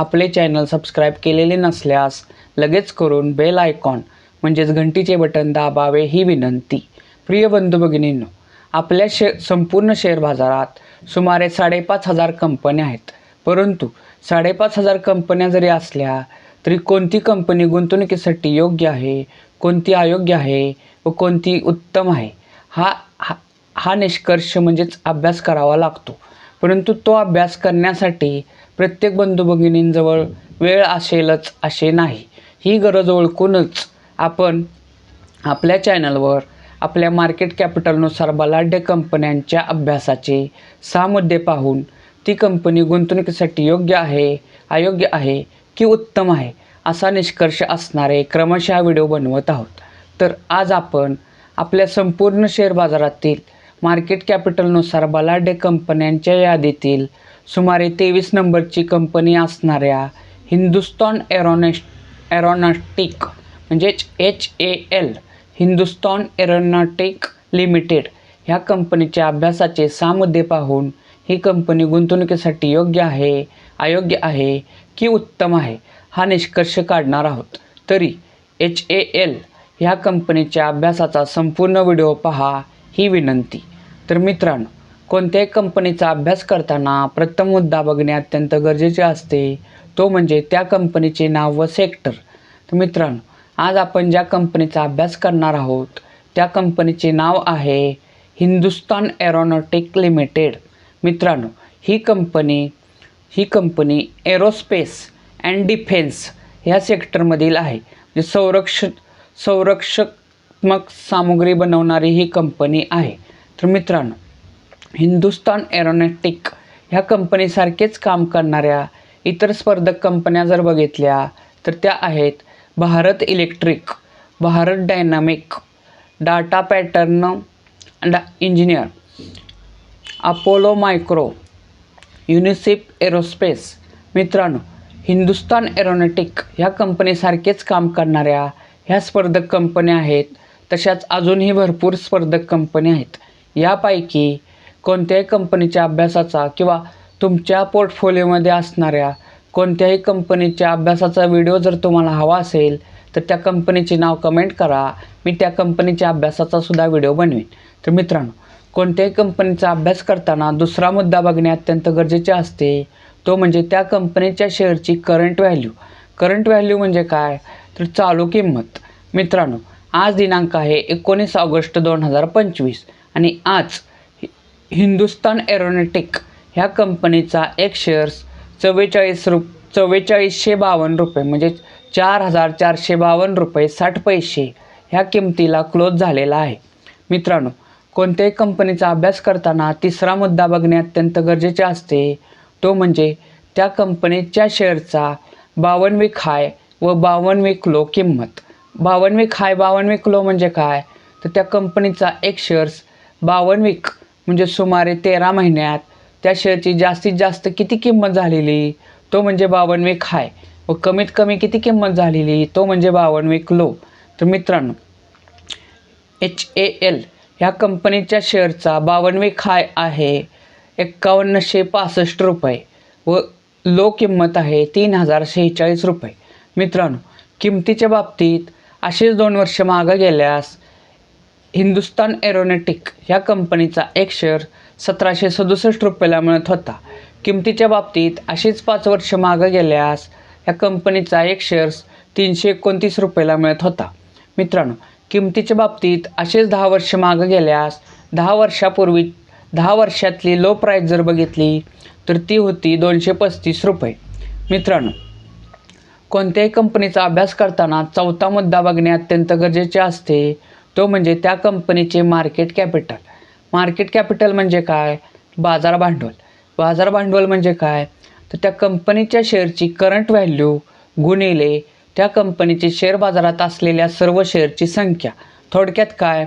आपले channel subscribe केलेले नसल्यास लगेच करून बेल आयकॉन म्हणजेच घंटीचे बटन दाबावे ही विनंती. प्रिय बंधू भगिनींनो आपल्या शे संपूर्ण शेअर बाजारात सुमारे साडेपाच हजार कंपन्या आहेत. परंतु साडेपाच हजार कंपन्या जरी असल्या तरी कोणती कंपनी गुंतवणुकीसाठी योग्य आहे कोणती अयोग्य आहे व कोणती उत्तम आहे हा हा हा निष्कर्ष म्हणजेच अभ्यास करावा लागतो. परंतु तो अभ्यास करण्यासाठी प्रत्येक बंधू भगिनींजवळ वेळ असेलच असे नाही. ही गरज ओळखूनच आपण आपल्या चॅनलवर आपल्या मार्केट कॅपिटलनुसार बलाढ्य कंपन्यांच्या अभ्यासाचे सहा मुद्दे पाहून ती कंपनी गुंतवणुकीसाठी योग्य आहे अयोग्य आहे की उत्तम आहे असा निष्कर्ष असणारे क्रमशः व्हिडिओ बनवत आहोत. तर आज आपण आपल्या संपूर्ण शेअर बाजारातील मार्केट कॅपिटलनुसार बलाढ्य कंपन्यांच्या यादीतील सुमारे तेवीस नंबरची कंपनी असणाऱ्या हिंदुस्तान एरोनेश एरोनॉटिक म्हणजेच H A L Hindustan aeronautic limited ह्या कंपनीच्या अभ्यासाचे सहा मुद्दे पाहून ही कंपनी गुंतवणुकीसाठी योग्य आहे अयोग्य आहे की उत्तम आहे हा निष्कर्ष काढणार आहोत. तरी एच ए एल ह्या कंपनीच्या अभ्यासाचा संपूर्ण व्हिडिओ पहा ही विनंती. तर मित्रांनो कोणत्याही कंपनीचा अभ्यास करताना प्रथम मुद्दा बघणे अत्यंत गरजेचे असते. तो म्हणजे त्या कंपनीचे नाव व सेक्टर तर मित्रांनो आज आपण ज्या कंपनीचा अभ्यास करणार आहोत त्या कंपनीचे नाव आहे हिंदुस्तान एरोनॉटिक लिमिटेड. मित्रांनो ही कंपनी ही कंपनी एरोस्पेस अँड डिफेन्स ह्या सेक्टरमधील आहे. म्हणजे संरक्षण मग सामुग्री बनवणारी ही कंपनी आहे. तर मित्रांनो हिंदुस्तान एरोनॅटिक ह्या कंपनीसारखेच काम करणाऱ्या इतर स्पर्धक कंपन्या जर बघितल्या तर त्या आहेत Bharat electric Bharat dynamic data pattern डा engineer Apollo micro UNICEF aerospace. मित्रांनो हिंदुस्तान एरोनॉटिक ह्या कंपनीसारखेच काम करणाऱ्या ह्या स्पर्धक कंपन्या आहेत तशाच अजूनही भरपूर स्पर्धक कंपन्या आहेत. यापैकी कोणत्याही कंपनीच्या अभ्यासाचा किंवा तुमच्या पोर्टफोलिओमध्ये असणाऱ्या कोणत्याही कंपनीच्या अभ्यासाचा व्हिडिओ जर तुम्हाला हवा असेल तर त्या कंपनीचे नाव कमेंट करा. मी त्या कंपनीच्या अभ्यासाचा सुद्धा व्हिडिओ बनवेन. तर मित्रांनो कोणत्याही कंपनीचा अभ्यास करताना दुसरा मुद्दा बघणे अत्यंत गरजेचे असते. तो म्हणजे त्या कंपनीच्या शेअरची करंट व्हॅल्यू करंट व्हॅल्यू म्हणजे काय? तर चालू किंमत. मित्रांनो आज दिनांक आहे एकोणीस ऑगस्ट दोन हजार पंचवीस आणि आज हिंदुस्तान एरोनॉटिक ह्या कंपनीचा एक शेअर्स चव्वेचाळीस रुप चव्वेचाळीसशे बावन्न रुपये म्हणजे चार हजार चारशे बावन्न रुपये साठ पैसे ह्या किमतीला क्लोज झालेला आहे. मित्रांनो कोणत्याही कंपनीचा अभ्यास करताना तिसरा मुद्दा बघणे अत्यंत गरजेचे असते. तो म्हणजे त्या कंपनीच्या शेअरचा बावनवी खाय हाय व बावनवी क्लो किंमत. बावनवी खाय हाय क्लो म्हणजे काय? तर त्या कंपनीचा एक शेअर्स बावन्न म्हणजे सुमारे तेरा महिन्यात त्या शेअरची जास्तीत जास्त किती किंमत झालेली? तो म्हणजे बावन्न खाय. हाय व कमीत कमी किती किंमत झालेली? तो म्हणजे बावन्न वीक लो तर मित्रांनो एच ए एल ह्या कंपनीच्या शेअरचा बावन्न खाय हाय आहे एक्कावन्नशे पासष्ट रुपये व लो किंमत आहे तीन हजार शेहेचाळीस रुपये. मित्रांनो किमतीच्या बाबतीत असेच दोन वर्ष मागं गेल्यास हिंदुस्तान एरोनॅटिक ह्या कंपनीचा एक शेअर सतराशे सदुसष्ट रुपयाला मिळत होता. किमतीच्या बाबतीत अशीच पाच वर्ष मागं गेल्यास या कंपनीचा एक शेअर्स तीनशे एकोणतीस रुपयाला मिळत होता. मित्रांनो किमतीच्या बाबतीत असेच दहा वर्ष मागं गेल्यास दहा वर्षापूर्वी दहा वर्षातली लो प्राईस जर बघितली तर ती होती दोनशे पस्तीस रुपये. मित्रांनो कोणत्याही कंपनीचा अभ्यास करताना चौथा मुद्दा बघणे अत्यंत गरजेचे असते. तो म्हणजे त्या कंपनीचे मार्केट कॅपिटल मार्केट कॅपिटल म्हणजे काय? बाजार भांडवल. बाजार भांडवल म्हणजे काय? तर त्या कंपनीच्या शेअरची करंट व्हॅल्यू गुणिले त्या कंपनीची शेअर बाजारात असलेल्या सर्व शेअरची संख्या. थोडक्यात काय?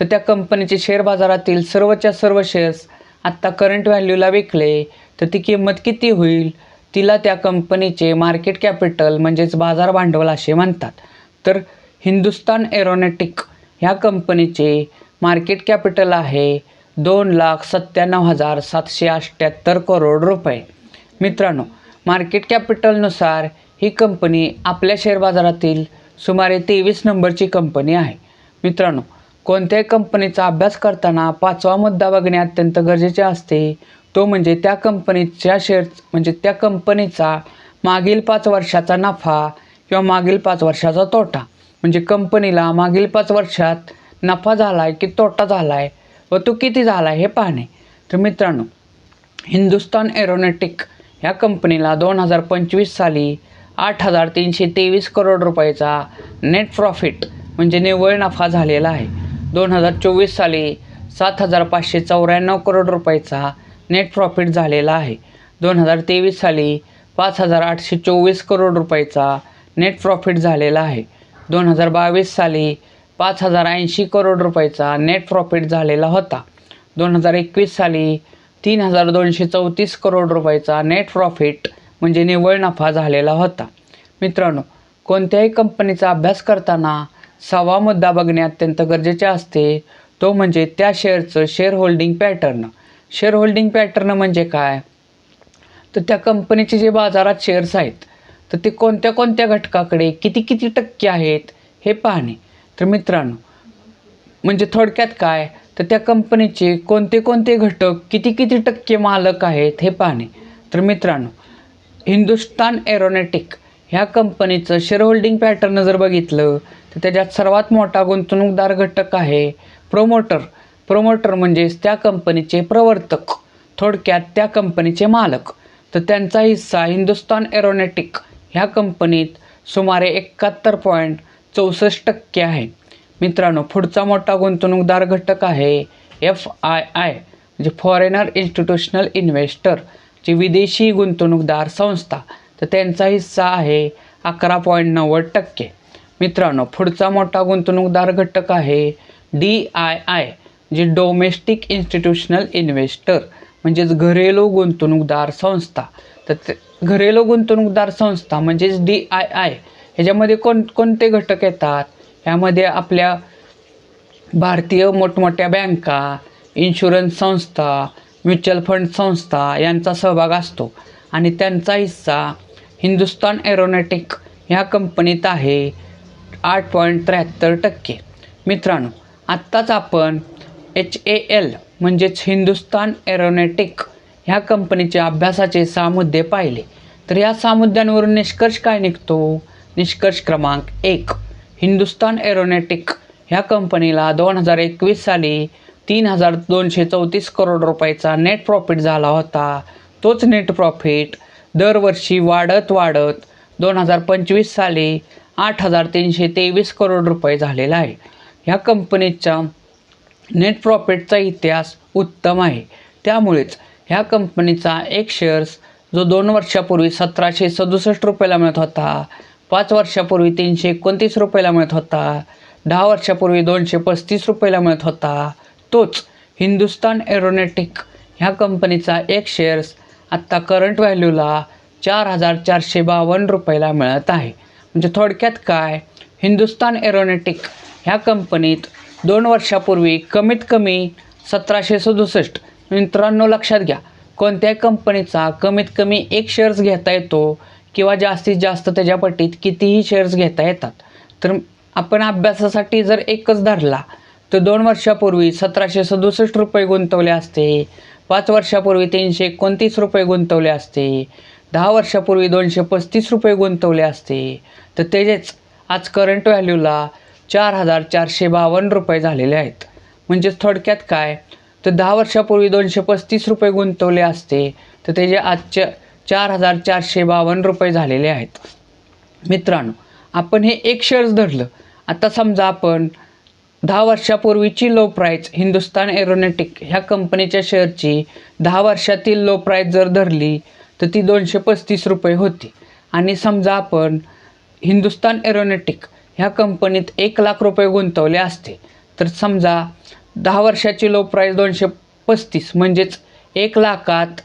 तर त्या कंपनीचे शेअर बाजारातील सर्वच्या सर्व शेअर्स आत्ता करंट व्हॅल्यूला विकले तर ती किंमत किती होईल? तिला त्या कंपनीचे मार्केट कॅपिटल म्हणजेच बाजार भांडवल असे म्हणतात. तर हिंदुस्तान एरोनॅटिक ह्या कंपनीचे मार्केट कॅपिटल आहे दोन लाख सत्त्याण्णव हजार सातशे अठ्ठ्याहत्तर करोड रुपये. मित्रांनो मार्केट कॅपिटलनुसार ही कंपनी आपल्या शेअर बाजारातील सुमारे तेवीस नंबरची कंपनी आहे. मित्रांनो कोणत्याही कंपनीचा अभ्यास करताना पाचवा मुद्दा बघणे अत्यंत गरजेचे असते. तो म्हणजे त्या कंपनीच्या शेअर म्हणजे त्या कंपनीचा मागील पाच वर्षाचा नफा किंवा मागील पाच वर्षाचा तोटा. म्हणजे कंपनीला मागील पाच वर्षात नफा झाला आहे की तोटा झाला आहे व तो किती झाला आहे हे पाहणे. तर मित्रांनो हिंदुस्तान एरोनॉटिक ह्या कंपनीला दोन हजार पंचवीस साली आठ हजार तीनशे तेवीस करोड रुपयाचा नेट प्रॉफिट म्हणजे निव्वळ नफा झालेला आहे. दोन हजार चोवीस साली सात हजार पाचशे चौऱ्याण्णव करोड रुपयाचा नेट प्रॉफिट झालेला आहे. दोन हजार तेवीस साली पाच हजार आठशे चोवीस करोड रुपयाचा नेट प्रॉफिट झालेला आहे. दोन हजार बावीस साली पाच हजार ऐंशी करोड रुपयाचा नेट प्रॉफिट झालेला होता. दोन हजार एकवीस साली तीन हजार दोनशे चौतीस करोड रुपयाचा नेट प्रॉफिट म्हणजे निव्वळ नफा झालेला होता. मित्रांनो कोणत्याही कंपनीचा अभ्यास करताना सहावा मुद्दा बघणे अत्यंत गरजेचे असते तो म्हणजे त्या शेअरचं share holding pattern share holding pattern म्हणजे काय? तर त्या कंपनीचे जे बाजारात शेअर्स आहेत तर ते कोणत्या कोणत्या घटकाकडे किती किती टक्के आहेत हे पाहणे. तर मित्रांनो म्हणजे थोडक्यात काय? तर त्या कंपनीचे कोणते कोणते घटक किती किती टक्के मालक आहेत हे पाहणे. तर मित्रांनो हिंदुस्तान एरोनॅटिक ह्या कंपनीचं शेअर होल्डिंग पॅटर्न जर बघितलं तर त्याच्यात सर्वात मोठा गुंतवणूकदार घटक आहे प्रोमोटर प्रोमोटर म्हणजेच त्या कंपनीचे प्रवर्तक थोडक्यात त्या कंपनीचे मालक. तर त्यांचा हिस्सा हिंदुस्तान एरोनॅटिक ह्या कंपनीत सुमारे एकाहत्तर पॉईंट चौसष्ट टक्के आहे. मित्रांनो पुढचा मोठा गुंतवणूकदार घटक आहे एफ आय आय म्हणजे फॉरेनर इन्स्टिट्यूशनल इन्व्हेस्टर जी विदेशी गुंतवणूकदार संस्था. तर त्यांचा हिस्सा आहे अकरा पॉईंट नव्वद टक्के. मित्रांनो पुढचा मोठा गुंतवणूकदार घटक आहे डी आय आय जे डोमेस्टिक इन्स्टिट्यूशनल इन्व्हेस्टर म्हणजेच घरेलू गुंतवणूकदार संस्था. तर घरेलू गुंतवणूकदार संस्था म्हणजेच डी आय आय ह्याच्यामध्ये कोण कोणते घटक येतात? ह्यामध्ये आपल्या भारतीय मोठमोठ्या बँका इन्शुरन्स संस्था म्युच्युअल फंड संस्था यांचा सहभाग असतो. आणि त्यांचा हिस्सा हिंदुस्तान एरोनॉटिक ह्या कंपनीत आहे आठ पॉईंट त्र्याहत्तर टक्के. मित्रांनो आत्ताच आपण एच ए एल म्हणजेच हिंदुस्तान एरोनॉटिक ह्या कंपनीच्या अभ्यासाचे सहा मुद्दे पाहिले. तर या सहा मुद्द्यांवरून निष्कर्ष काय निघतो? निष्कर्ष क्रमांक एक. हिंदुस्तान एरोनॉटिक ह्या कंपनीला दोन हजार एकवीस साली तीन हजार दोनशे चौतीस करोड रुपयाचा नेट प्रॉफिट झाला होता. तोच नेट प्रॉफिट दरवर्षी वाढत वाढत दोन हजार पंचवीस साली आठ हजार तीनशे तेवीस करोड रुपये झालेला आहे. ह्या कंपनीचा नेट प्रॉफिटचा इतिहास उत्तम आहे. त्यामुळेच ह्या कंपनीचा एक शेअर्स जो दोन वर्षापूर्वी सतराशे सदुसष्ट रुपयाला मिळत होता पाच वर्षापूर्वी तीनशे एकोणतीस रुपयाला मिळत होता दहा वर्षापूर्वी दोनशे पस्तीस रुपयाला मिळत होता. तोच हिंदुस्तान एरोनेटिक ह्या कंपनीचा एक शेअर्स आत्ता करंट व्हॅल्यूला चार हजार चारशे बावन्न रुपयाला मिळत आहे. म्हणजे थोडक्यात काय? हिंदुस्तान एरोनेटिक ह्या कंपनीत दोन वर्षापूर्वी कमीत कमी सतराशे सदुसष्ट. मित्रांनो लक्षात घ्या. कोणत्याही कंपनीचा कमीत कमी एक शेअर्स घेता येतो किंवा जास्तीत जास्त त्याच्या पटीत कितीही शेअर्स घेता येतात. तर आपण अभ्यासासाठी जर एकच धरला तर दोन वर्षापूर्वी सतराशे सदुसष्ट रुपये गुंतवले असते. पाच वर्षापूर्वी तीनशे एकोणतीस रुपये गुंतवले असते. दहा वर्षापूर्वी दोनशे पस्तीस रुपये गुंतवले असते. तर तेजेच आज करंट व्हॅल्यूला चार हजार चारशे बावन्न रुपये झालेले आहेत. म्हणजेच थोडक्यात काय? तर दहा वर्षापूर्वी दोनशे पस्तीस रुपये गुंतवले असते. तर त्याचे आजच्या चार हजार चारशे बावन्न रुपये झालेले आहेत. मित्रांनो आपण हे एक शेअर्स धरलं. आता समजा आपण दहा वर्षापूर्वीची लो प्राईज हिंदुस्तान एरोनॉटिक ह्या कंपनीच्या शेअरची दहा वर्षातील लो प्राईज जर धरली तर ती दोनशे पस्तीस रुपये होती. आणि समजा आपण हिंदुस्तान एरोनॉटिक ह्या कंपनीत एक लाख रुपये गुंतवले असते. तर समजा दहा वर्षाची लो प्राईस दोनशे पस्तीस म्हणजेच एक लाखात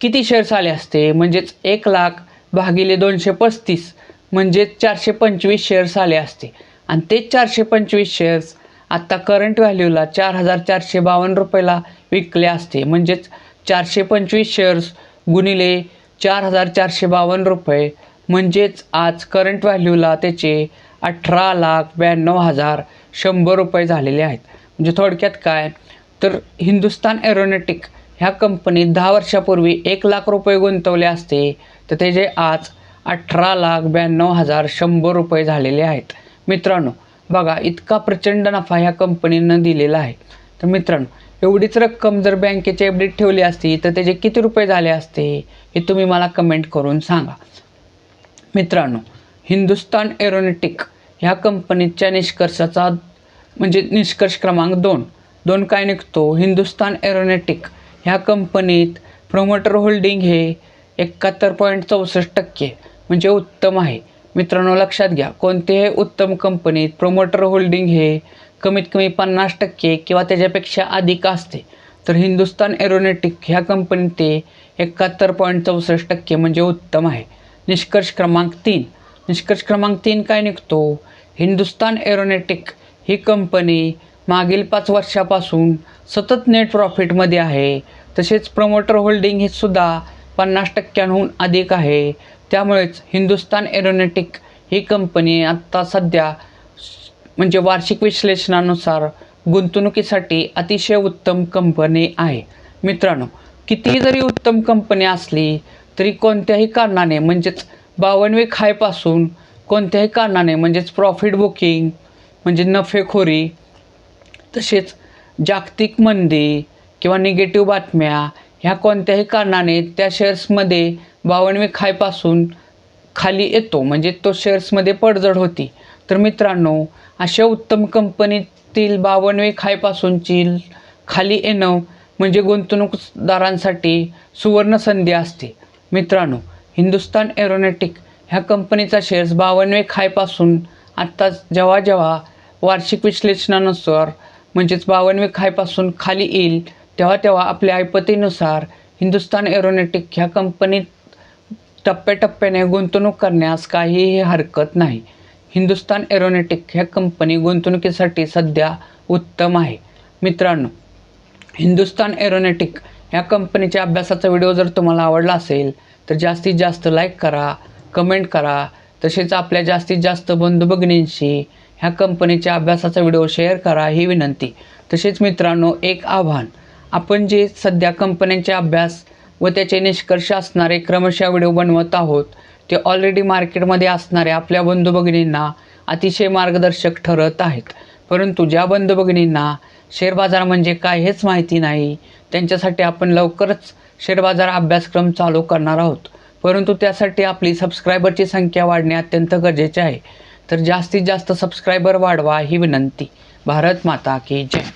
किती शेअर्स आले असते? म्हणजेच एक लाख भागिले दोनशे पस्तीस म्हणजेच चारशे पंचवीस शेअर्स आले असते. आणि तेच चारशे पंचवीस शेअर्स आत्ता करंट व्हॅल्यूला चार हजार चारशे बावन्न रुपयाला विकले असते. म्हणजेच चारशे पंचवीस शेअर्स गुणिले चार हजार चारशे बावन्न रुपये म्हणजेच आज करंट व्हॅल्यूला त्याचे अठरा लाख ब्याण्णव हजार शंभर रुपये झालेले आहेत. म्हणजे थोडक्यात काय? तर हिंदुस्तान एरोनॉटिक ह्या कंपनीत दहा वर्षापूर्वी एक लाख रुपये गुंतवले असते. तर त्याचे आज अठरा लाख ब्याण्णव हजार शंभर रुपये झालेले आहेत. मित्रांनो बघा इतका प्रचंड नफा ह्या कंपनीनं दिलेला आहे. तर मित्रांनो एवढीच रक्कम जर बँकेच्या एफडीत ठेवली असती तर त्याचे किती रुपये झाले असते हे तुम्ही मला कमेंट करून सांगा. मित्रांनो हिंदुस्तान एरोनॉटिक ह्या कंपनीच्या निष्कर्षाचा म्हणजे निष्कर्ष क्रमांक दोन. दोन काय निघतो? हिंदुस्तान एरोनॅटिक ह्या कंपनीत प्रोमोटर होल्डिंग हे एकाहत्तर पॉईंट चौसष्ट टक्के म्हणजे उत्तम आहे. मित्रांनो लक्षात घ्या. कोणत्याही उत्तम कंपनीत प्रोमोटर होल्डिंग हे कमीत कमी पन्नास टक्के किंवा त्याच्यापेक्षा अधिक असते. तर हिंदुस्तान एरोनॅटिक ह्या कंपनीत ते एकाहत्तर पॉईंट चौसष्ट टक्के म्हणजे उत्तम आहे. निष्कर्ष क्रमांक तीन. निष्कर्ष क्रमांक तीन काय निघतो? हिंदुस्तान एरोनॅटिक ही कंपनी मागील पाच वर्षापासून सतत नेट प्रॉफिटमध्ये आहे. तसेच प्रमोटर होल्डिंग हे सुद्धा पन्नास टक्क्यांहून अधिक आहे. त्यामुळेच हिंदुस्तान एरोनॅटिक ही कंपनी आत्ता सध्या म्हणजे वार्षिक विश्लेषणानुसार गुंतवणुकीसाठी अतिशय उत्तम कंपनी आहे. मित्रांनो कितीही जरी उत्तम कंपनी असली तरी कोणत्याही कारणाने म्हणजेच बावनवे खायपासून कोणत्याही कारणाने म्हणजेच प्रॉफिट बुकिंग म्हणजे नफेखोरी तसेच जागतिक मंदी किंवा निगेटिव्ह बातम्या ह्या कोणत्याही कारणाने त्या शेअर्समध्ये बावनवे खायपासून खाली येतो. म्हणजे तो शेअर्समध्ये पडझड होती. तर मित्रांनो अशा उत्तम कंपनीतील बावनवे खायपासूनची खाली येणं म्हणजे गुंतवणूकदारांसाठी सुवर्ण संधी असते. मित्रांनो हिंदुस्तान एरोनॅटिक ह्या कंपनीचा शेअर्स बावनवे खायपासून आत्ता जेव्हा जेव्हा वार्षिक विश्लेषणानुसार म्हणजेच बावनवे खायपासून खाली येईल तेव्हा तेव्हा आपल्या ऐपतीनुसार हिंदुस्तान एरोनॉटिक ह्या कंपनीत टप्प्याटप्प्याने गुंतवणूक करण्यास काहीही हरकत नाही. हिंदुस्तान एरोनॉटिक ह्या कंपनी गुंतवणुकीसाठी सध्या उत्तम आहे. मित्रांनो हिंदुस्तान एरोनॉटिक ह्या कंपनीच्या अभ्यासाचा व्हिडिओ जर तुम्हाला आवडला असेल तर जास्तीत जास्त लाईक करा. कमेंट करा. तसेच आपल्या जास्तीत जास्त बंधू भगिनींशी ह्या कंपनीच्या अभ्यासाचा व्हिडिओ शेअर करा ही विनंती. तसेच मित्रांनो एक आव्हान. आपण जे सध्या कंपन्यांचे अभ्यास व त्याचे निष्कर्ष असणारे क्रमशः व्हिडिओ बनवत आहोत ते ऑलरेडी मार्केटमध्ये असणाऱ्या आपल्या बंधू भगिनींना अतिशय मार्गदर्शक ठरत आहेत. परंतु ज्या बंधू भगिनींना शेअर बाजार म्हणजे काय हेच माहिती नाही त्यांच्यासाठी आपण लवकरच शेअर बाजार अभ्यासक्रम चालू करणार आहोत. परंतु त्यासाठी आपली सबस्क्रायबरची संख्या वाढणे अत्यंत गरजेचे आहे. तर जास्तीत जास्त सबस्क्रायबर वाढवा ही विनंती. भारत माता की जय.